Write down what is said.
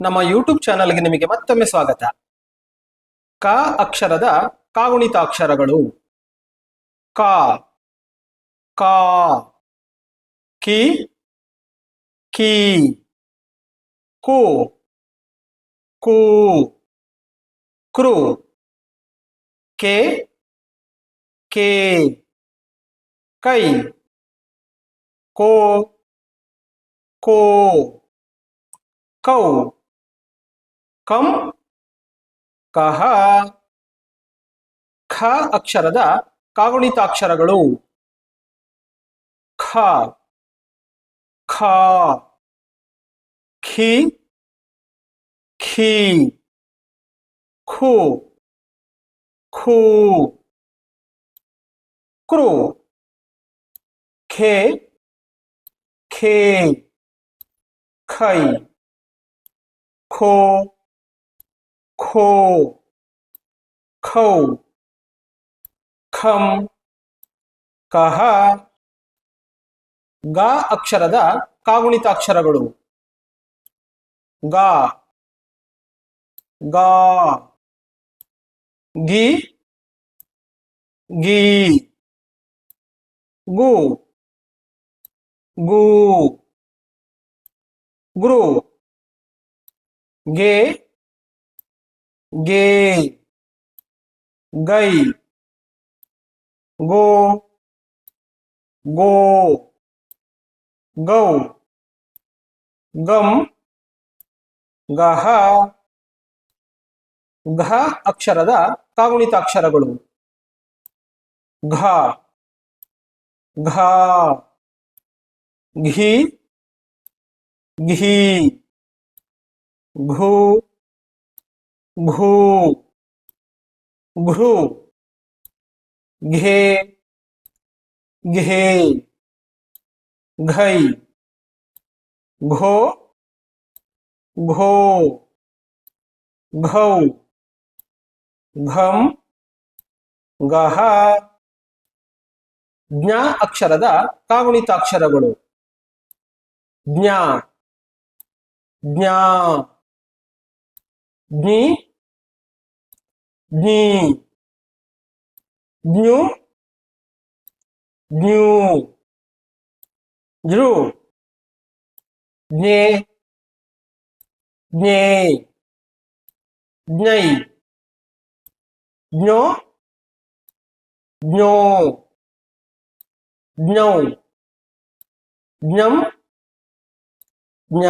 ನಮ್ಮ ಯೂಟ್ಯೂಬ್ ಚಾನಲ್ಗೆ ನಿಮಗೆ ಮತ್ತೊಮ್ಮೆ ಸ್ವಾಗತ. ಕ ಅಕ್ಷರದ ಕಾಗುಣಿತಾಕ್ಷರಗಳು. ಕ, ಕಾ, ಕಿ, ಕೀ, ಕು, ಕೂ, ಕೃ, ಕೆ ಕೆ, ಕೈ, ಕೋ ಕೋ, ಕೌ. ಕಂ ಕಹ. ಖ ಅಕ್ಷರದ ಕಾಗುಣಿತಾಕ್ಷರಗಳು. ಖ. ಖ. ಖಿ. ಖಿ. ಖು. ಖೂ. ಕೃ ಖೇ. ಖೇ. ಖೈ. ಖೋ. ಖೋ ಖೌ ಖಂ ಕಹ ಗ ಅಕ್ಷರದ ಕಾಗುಣಿತಾಕ್ಷರಗಳು ಗ ಗ ಗಿ ಗಿ ಗು ಗು ಗುರು ಗೆ ಗೆ ಗೈ ಗೋ ಗೋ ಗೌ ಗಂ ಗಹ ಘ ಅಕ್ಷರದ ಕಾಗುಣಿತಾಕ್ಷರಗಳು ಘ ಘ ಘಿ ಘೀ घू घू घृ घे घे घै घो घो घौ ಘಂ ಗಹ ಜ್ಞ ಅಕ್ಷರದ ಕಾಗುಣಿತಾಕ್ಷರಗಳು ಜ್ಞ ಜ್ಞಾ ಜ್ಞಿ డి డ్యూ డ్యూ డ్రూ డే డే డ్నై జ్ఞో జ్ఞో జ్ఞౌ జ్ఞం జ్ఞ